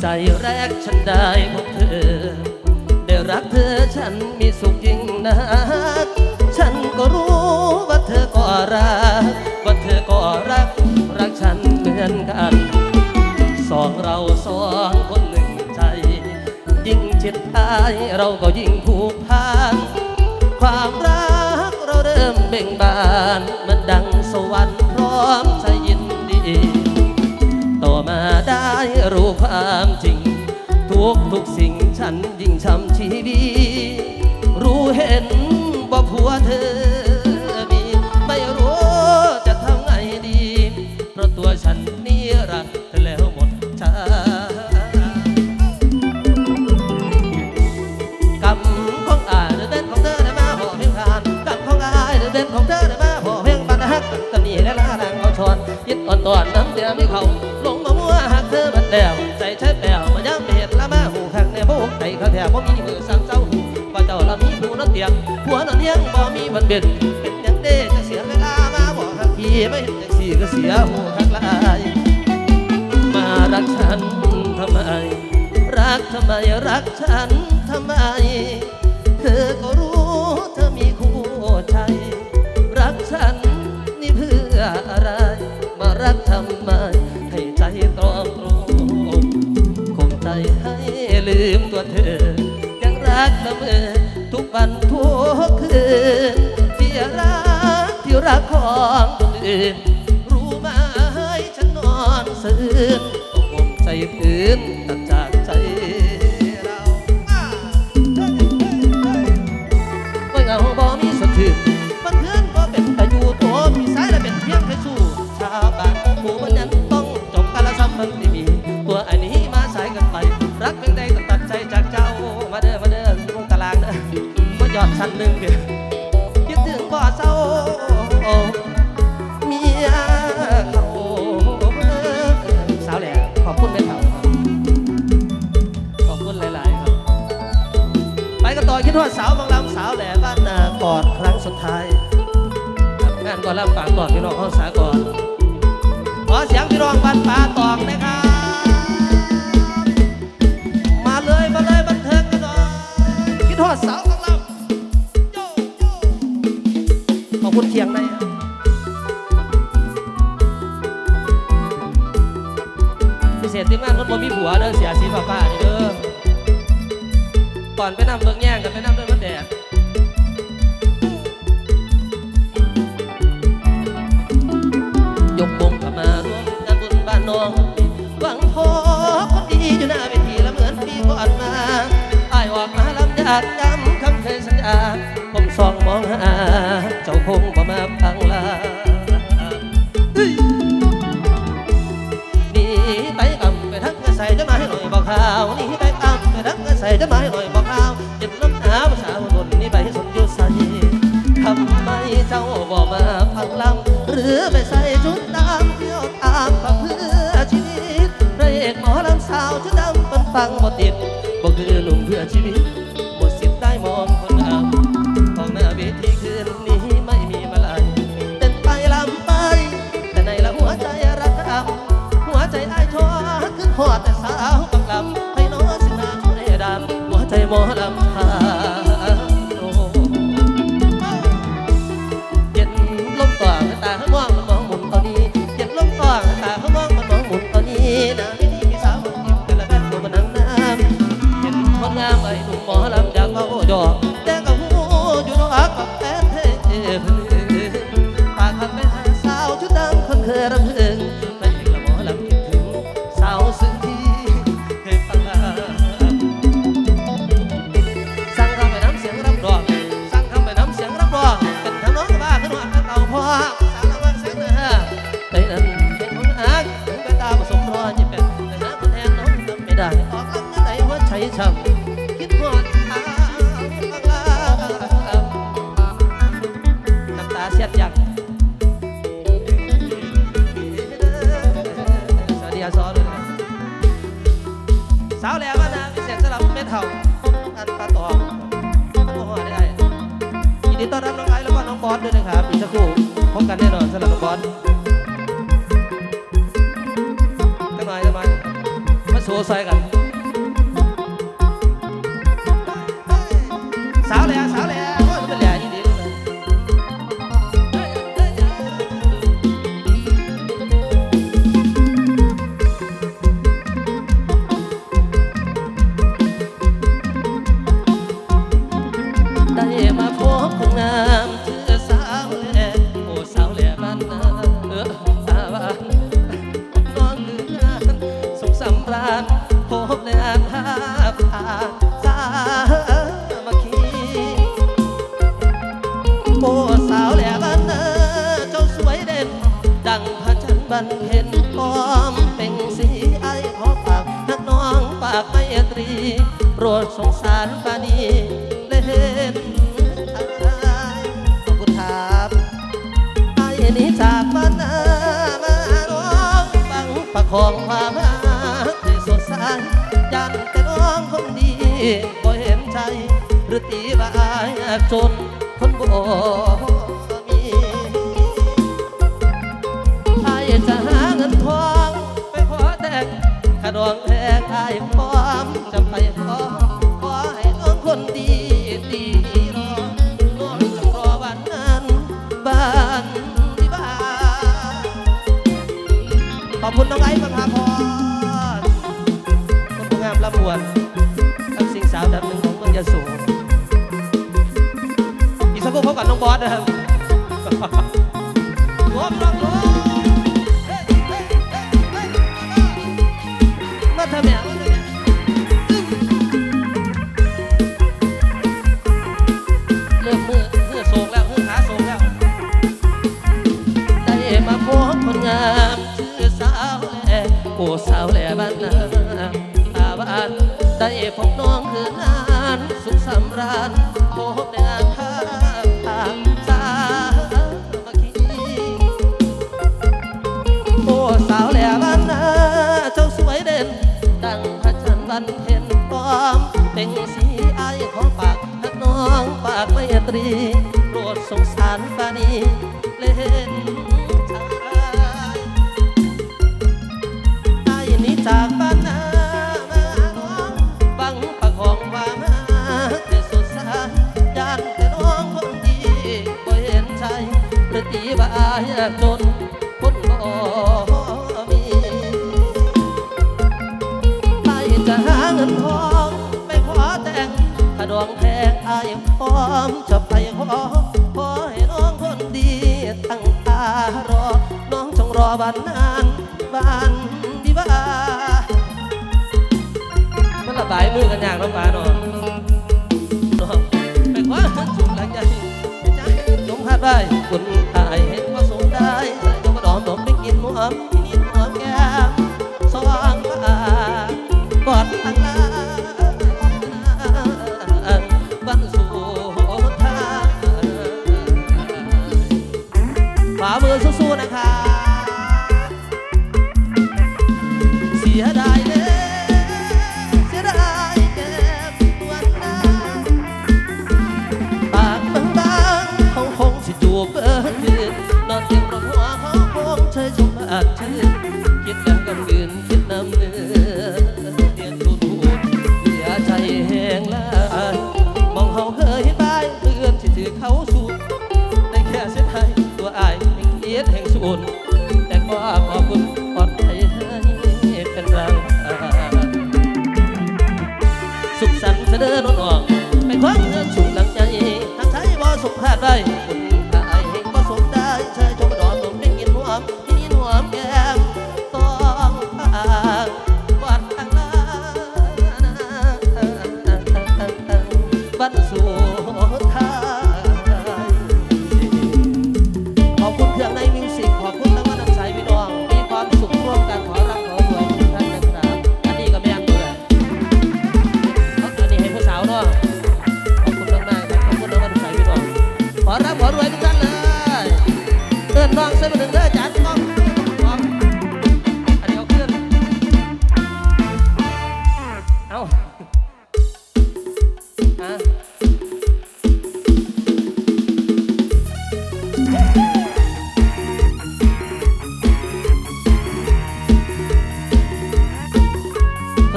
ใจแรกฉันได้พบเธอ ได้รักเธอฉันมีสุขยิ่งนัก ฉันก็รู้ว่าเธอก็รัก ว่าเธอก็รัก รักฉันเหมือนกัน สองเราสองคนหนึ่งใจ ยิ่งชิดท้ายเราก็ยิ่งผูกพัน ความรักเราเริ่มเบ่งบานเหมันดังสวรรค์ามจริง ทุกทุกสิ่งฉันยิ่งช้ำชีวีรู้เห็นว่าผัวเธอมีไม่รู้จะทำไงดี เพราะตัวฉันนี่รักเธอแล้วหมดใจกรรมของอายหรือเป็นของเธอได้มาห่อเพียงทานกรรมของอายหรือเป็นของเธอได้มาห่อเพียงปานฮักตะนีและลาดังเอาชอนยิดอ่อนตอนน้ำ เบ็ดเป็นยังเด้จะเสียเวลามาบอกทักทีไม่เห็นจังสี่ก็เสียหูข้างลายมารักฉันทำไม รักทำไมรักฉันทำไม เธอก็รู้เธอมีคู่ใจรักฉันนี่เพื่ออะไร มารักทำไม ให้ใจตรอมตรงคงใจให้ลืมตัวเธอ ยังรักเสมอ ทุกวันทุกคืนที่รักที่รักของคนอื่นรู้ไหมฉันนอนสื่นต้องห่มใจพื้น ก่อนลำปากก่อนพี่น้องห้องสาก่อนขอเสียงพี่น้องบ้านป่าตองนะครับมาเลยมาเลยบันเทิงกันหน่อยคิดว่าสาวบางลำโยโยขอบคุณเคียงในพิเศษทีมงานคนบ่มีผัวเด้อเสียสีฟ้าฟ้านี่เด้อก่อนไปนำเบิ่งแย่งกันไปนำด้วยมันแดด ยกวงกลับมาร่วมงานบุญบ้านน้อง หวังพอคนดีอยู่หน้าเวทีแล้วเหมือนปีก่อนมาอายออกมาลำยากย้ำคำเคยสัญญาผมส่องมองหา เจ้าคงบ่มาพังลาหนีไปกำไปทักเงินใส่จะมาให้หน่อยบอกข่าวหนีไปกำไปทักเงินใส่จะมาให้หน่อยบอก รือไปใส่ชุดดำเที่ยวตามมาเพื่อชีวิตพระเอกหมอลำสาวชุดดำเป็นฟังบ่ติดบอกคือหนุ่มเพื่อชีวิต ช้ำคิดหอดทางลำน้ำตาเสียดยักสวัสดีอาซอด้วยนะสาวแล้วนะพิเศษสำหรับเม็ดเท่าอันปลาตองโอ้โหได้ได้ยินดีต้อนรับน้องไอซ์แล้วก็น้องบอสด้วยนะครับอีกสักครู่พบกันแน่นอนสำหรับน้องบอสกันหน่อยกันหน่อยมาโชว์ซอยกัน ภาพตาสามัคคีโอ้สาวแหล่านเเจ้าสวยเด่น ดังพระจันบันเพ็ญพร้อมเป็นสีไอ้ขอฝากนักน้องฝากไม่ตรีโรดสงสารปานีเล่นขอบคุณครัไอนี้จากบ้านเนอมาน้องฟังประคองความ บ่เห็นใจหรือตีว่าอายจนคนบ่ ha ha วันเพ็ญพร้อมเป็นสีไอายของปากทักน้องปากไม่ตรีโปรดสงสารปานีเล่นชายไอ้นี้จากบ้านนามาน้องบังประคองว่ามาแต่สดใสยานแต่น้องคนดีบ่เห็นใจหรือตีว่าอายจน บ้านนางบ้านดีบ้ามันละบายมือกันอย่างน้องปลาเนาะน้องไปขอสุดหลังใจใจจงพาดได้คุณตายเห็นว่าสมได้ใจจงมาดอมดมได้กินหมูหอม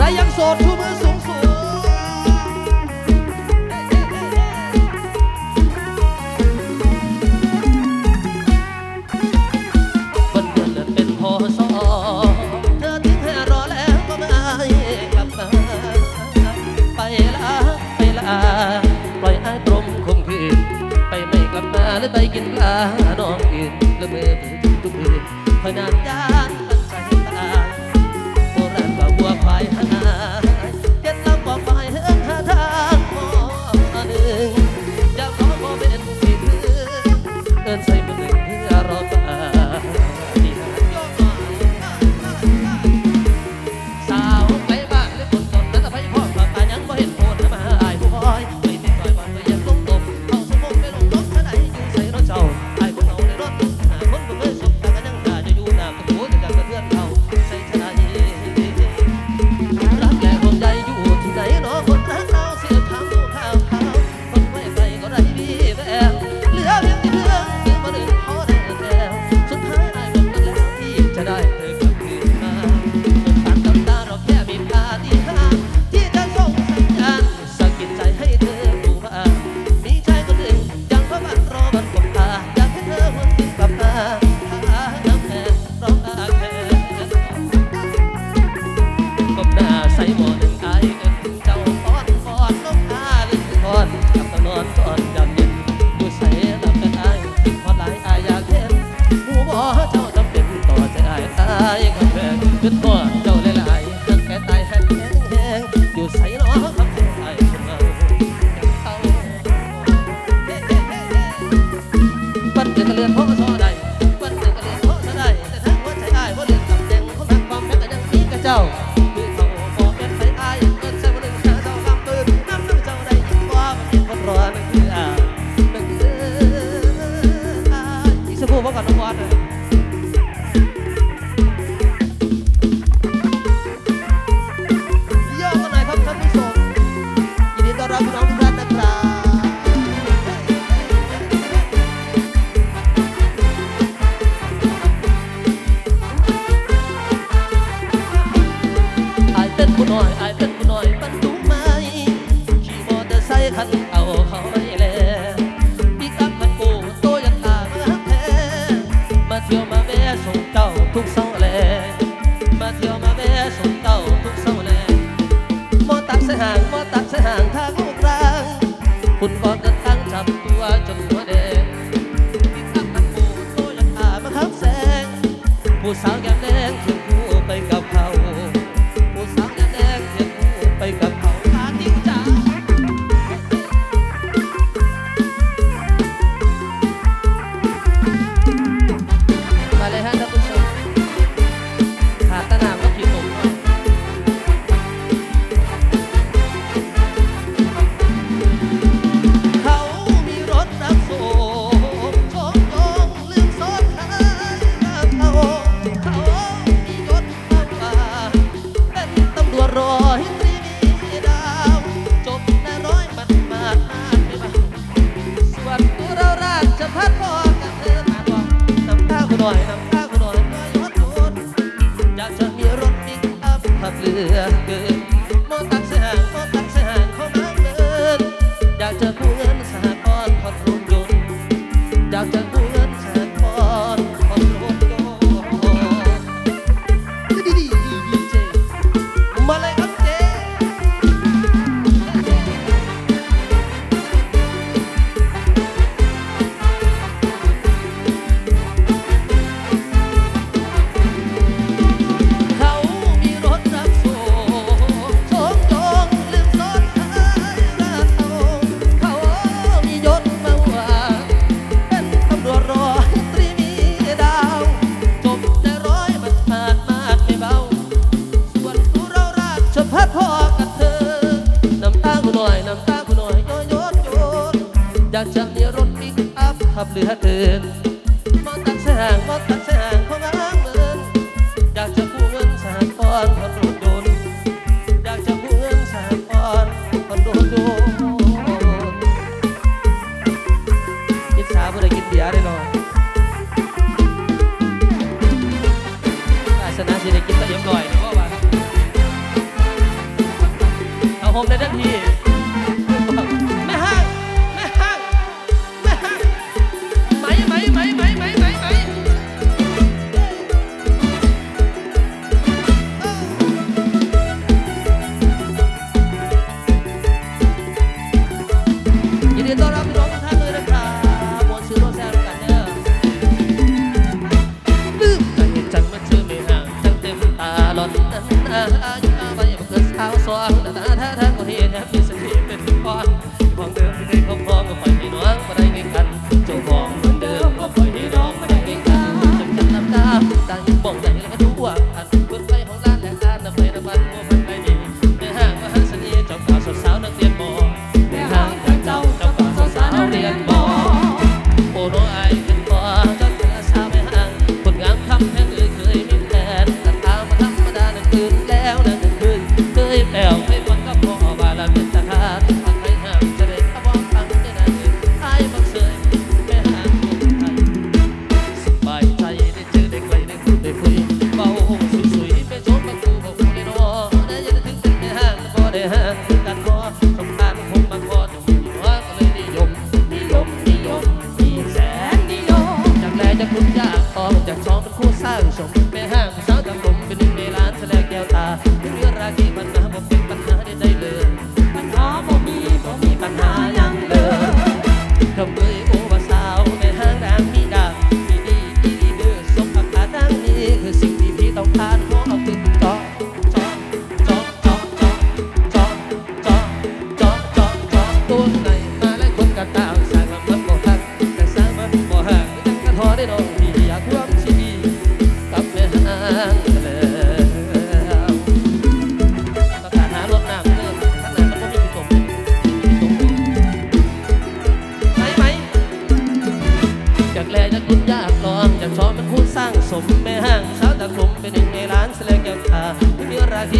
รยังโสดชูมือสูงสูงวันเดือนเดือนเป็นพอสอเธอทิ้งให้รอแล้วก็ไม่กลับมาไปละไปละปล่อยอายตรมคมคืน ไปไม่กลับมาหรือไปกินปลาน้องอื่นละเมอทุกคืนพนานยา the fuck? เหลือเกิน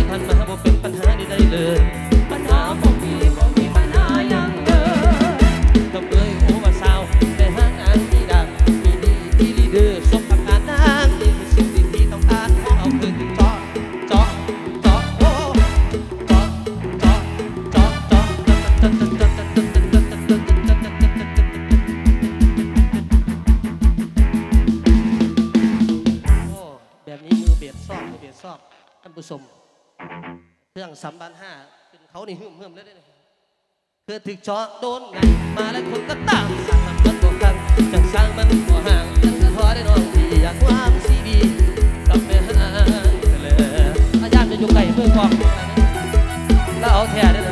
ท่านมาบ่เป็นปัญหาใดๆเลย นี่หืมเหืมแล้วได้เยเพื่อถึกชอโดนงานมาแล้วคนก็ตามทำมันบอกกันจากสร้างมันหัวห่างกันก็พอได้น้องที่อยากความชีวีกลับไปหาเลยอาจาจะอยู่ไกลเพื่อความแล้วเอาแท้ได้